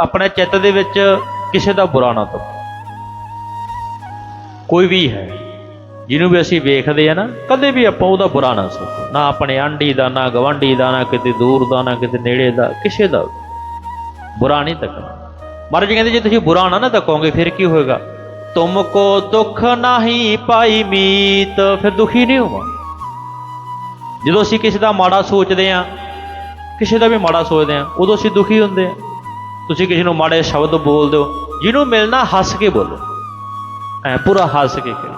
ਆਪਣੇ ਚਿੱਤ ਦੇ ਵਿੱਚ ਕਿਸੇ ਦਾ ਬੁਰਾ ਨਾ ਤੱਕ ਕੋਈ ਵੀ ਹੈ, ਜਿਹਨੂੰ ਵੀ ਅਸੀਂ ਵੇਖਦੇ ਆ ਨਾ, ਕਦੇ ਵੀ ਆਪਾਂ ਉਹਦਾ ਬੁਰਾ ਨਾ ਸੋਚੋ। ਨਾ ਆਪਣੇ ਆਂਢੀ ਦਾ, ਨਾ ਗਵਾਂਢੀ ਦਾ, ਨਾ ਕਿਤੇ ਦੂਰ ਦਾ, ਨਾ ਕਿਤੇ ਨੇੜੇ ਦਾ, ਕਿਸੇ ਦਾ ਬੁਰਾ ਨਹੀਂ ਤੱਕਣਾ ਮਹਾਰਾਜ ਜੀ ਕਹਿੰਦੇ, ਜੇ ਤੁਸੀਂ ਬੁਰਾ ਨਾ ਨਾ ਤੱਕੋਗੇ ਫਿਰ ਕੀ ਹੋਏਗਾ? ਤੁਮ ਕੋ ਦੁੱਖ ਨਹੀਂ ਪਾਈ ਮੀਤ, ਫਿਰ ਦੁਖੀ ਨਹੀਂ ਹੋਵਾਂ ਜਦੋਂ ਅਸੀਂ ਕਿਸੇ ਦਾ ਮਾੜਾ ਸੋਚਦੇ ਆ, ਕਿਸੇ ਦਾ ਵੀ ਮਾੜਾ ਸੋਚਦੇ ਆ, ਉਦੋਂ ਅਸੀਂ ਦੁਖੀ ਹੁੰਦੇ ਆ। ਤੁਸੀਂ ਕਿਸੇ ਨੂੰ ਮਾੜੇ ਸ਼ਬਦ ਬੋਲਦੇ ਹੋ, ਜਿਹਨੂੰ ਮਿਲਣਾ ਹੱਸ ਕੇ ਬੋਲੋ। ਐ ਪੂਰਾ ਹੱਸ ਕੇ ਕਹੋ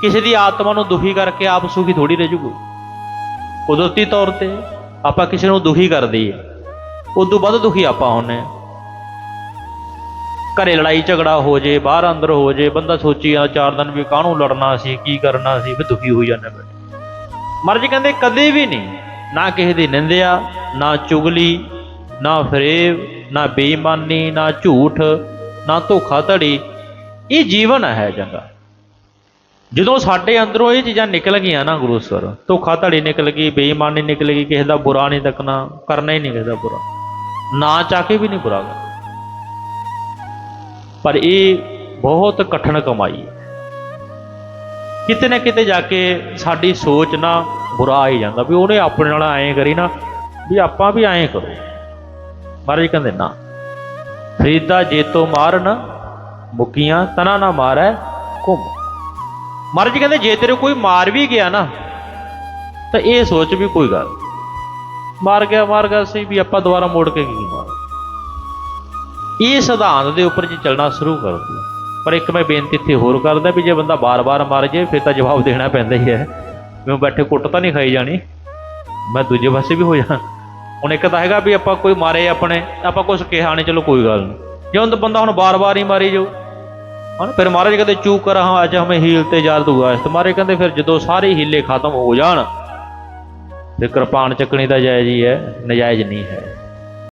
ਕਿਸੇ ਦੀ ਆਤਮਾ ਨੂੰ ਦੁਖੀ ਕਰਕੇ ਆਪ ਸੁਖੀ ਥੋੜੀ ਰਹਿ ਜੂਗੀ। ਕੁਦਰਤੀ ਤੌਰ ਤੇ ਆਪਾਂ ਕਿਸੇ ਨੂੰ ਦੁਖੀ ਕਰ ਦਈਏ। ਉਦੋਂ ਵੱਧ ਦੁਖੀ ਆਪਾਂ ਹੁੰਨੇ ਆ ਘਰੇ ਲੜਾਈ ਝਗੜਾ ਹੋ ਜੇ, ਬਾਹਰ ਅੰਦਰ ਹੋ ਜੇ, ਬੰਦਾ ਸੋਚੀ ਜਾਂਦਾ, ਚਾਰ ਦਿਨ ਵੀ ਕਾਹਨੂੰ ਲੜਨਾ ਸੀ, ਕੀ ਕਰਨਾ ਸੀ ਫਿਰ ਦੁਖੀ ਹੋ ਜਾਂਦਾ ਬੈਠੇ। ਮਹਾਰਾਜ ਕਹਿੰਦੇ ਕਦੇ ਵੀ ਨਹੀਂ, ਨਾ ਕਿਸੇ ਦੀ ਨਿੰਦਿਆ, ਨਾ ਚੁਗਲੀ, ਨਾ ਫਰੇਬ ਨਾ ਬੇਈਮਾਨੀ, ਨਾ ਝੂਠ, ਨਾ ਧੋਖਾਧੜੀ ਇਹ ਜੀਵਨ ਹੈ ਚੰਗਾ ਜਦੋਂ ਸਾਡੇ ਅੰਦਰੋਂ ਇਹ ਚੀਜ਼ਾਂ ਨਿਕਲ ਗਈਆਂ ਨਾ ਗੁਰੂ ਸਰ ਧੋਖਾਧੜੀ ਨਿਕਲ ਗਈ, ਬੇਈਮਾਨੀ ਨਿਕਲ ਗਈ, ਕਿਸੇ ਦਾ ਬੁਰਾ ਨਹੀਂ ਤੱਕਣਾ, ਕਰਨਾ ਹੀ ਨਹੀਂ ਕਿਸੇ ਦਾ ਬੁਰਾ। ਨਾ ਚਾਹ ਕੇ ਵੀ ਨਹੀਂ ਬੁਰਾ ਕਰਨਾ। ਪਰ ਇਹ ਬਹੁਤ ਕਠਿਨ ਕਮਾਈ ਹੈ। ਕਿਤੇ ਨਾ ਕਿਤੇ ਜਾ ਕੇ ਸਾਡੀ ਸੋਚ ਨਾ ਬੁਰਾ ਆ ਹੀ ਜਾਂਦਾ, ਵੀ ਉਹਨੇ ਆਪਣੇ ਨਾਲ ਐਂ ਕਰੀ ਨਾ, ਵੀ ਆਪਾਂ ਵੀ ਐਂ ਕਰੋ। ਮਹਾਰਾਜ ਕਹਿੰਦੇ ਨਾ, ਫਰੀਦਾ ਜੇਤੋ ਮਾਰਨ ਮੁਕੀਆਂ, ਤਨਾ ਨਾ ਮਾਰੈ ਘੁੰਮ। ਮਹਾਰਾਜ ਕਹਿੰਦੇ, ਜੇ ਤੇਰੇ ਕੋਈ ਮਾਰ ਵੀ ਗਿਆ ਨਾ, ਤਾਂ ਇਹ ਸੋਚ ਵੀ ਕੋਈ ਗੱਲ ਮਾਰ ਗਿਆ ਮਾਰ ਗਿਆ ਸੀ ਵੀ ਆਪਾਂ ਦੁਬਾਰਾ ਮੋੜ ਕੇ ਕੀ ਮਾਰ। ਇਹ ਸਿਧਾਂਤ ਦੇ ਉੱਪਰ ਜੇ ਚੱਲਣਾ ਸ਼ੁਰੂ ਕਰ ਦਿਓ ਪਰ ਇੱਕ ਮੈਂ ਬੇਨਤੀ ਇੱਥੇ ਹੋਰ ਕਰਦਾ ਵੀ ਜੇ ਬੰਦਾ ਬਾਰ-ਬਾਰ ਮਾਰ ਜੇ, ਫਿਰ ਤਾਂ ਜਵਾਬ ਦੇਣਾ ਪੈਂਦਾ ਹੀ ਹੈ। ਮੈਂ ਬੈਠੇ ਕੁੱਟ ਤਾਂ ਨਹੀਂ ਖਾਈ ਜਾਣੀ। ਮੈਂ ਦੂਜੇ ਪਾਸੇ ਵੀ ਹੋ ਜਾਣਾ। ਹੁਣ ਇੱਕ ਤਾਂ ਹੈਗਾ ਵੀ ਆਪਾਂ ਕੋਈ ਮਾਰੇ ਆਪਣੇ, ਆਪਾਂ ਕੁਝ ਕਿਹਾ ਨਹੀਂ ਚਲੋ ਕੋਈ ਗੱਲ ਨਹੀਂ ਜੇ ਹੁਣ ਤਾਂ ਬੰਦਾ ਹੁਣ ਬਾਰ-ਬਾਰ ਹੀ ਮਾਰੀ ਜਾਊ, ਹਨ? ਫਿਰ ਮਹਾਰਾਜ ਕਹਿੰਦੇ ਚੂਕ ਕਰ ਹਾਂ ਅੱਜ ਹਮੇ ਹੀਲ ਤੇ ਜਾਰ ਦੂਗਾ ਇਸ ਮਾਰੇ ਕਹਿੰਦੇ ਫਿਰ ਜਦੋਂ ਸਾਰੇ ਹੀਲੇ ਖਤਮ ਹੋ ਜਾਣ, ਤੇ ਕਿਰਪਾਨ ਚੱਕਣੀ ਦਾ ਜਾਇਜ਼ ਹੀ ਹੈ, ਨਜਾਇਜ਼ ਨਹੀਂ ਹੈ।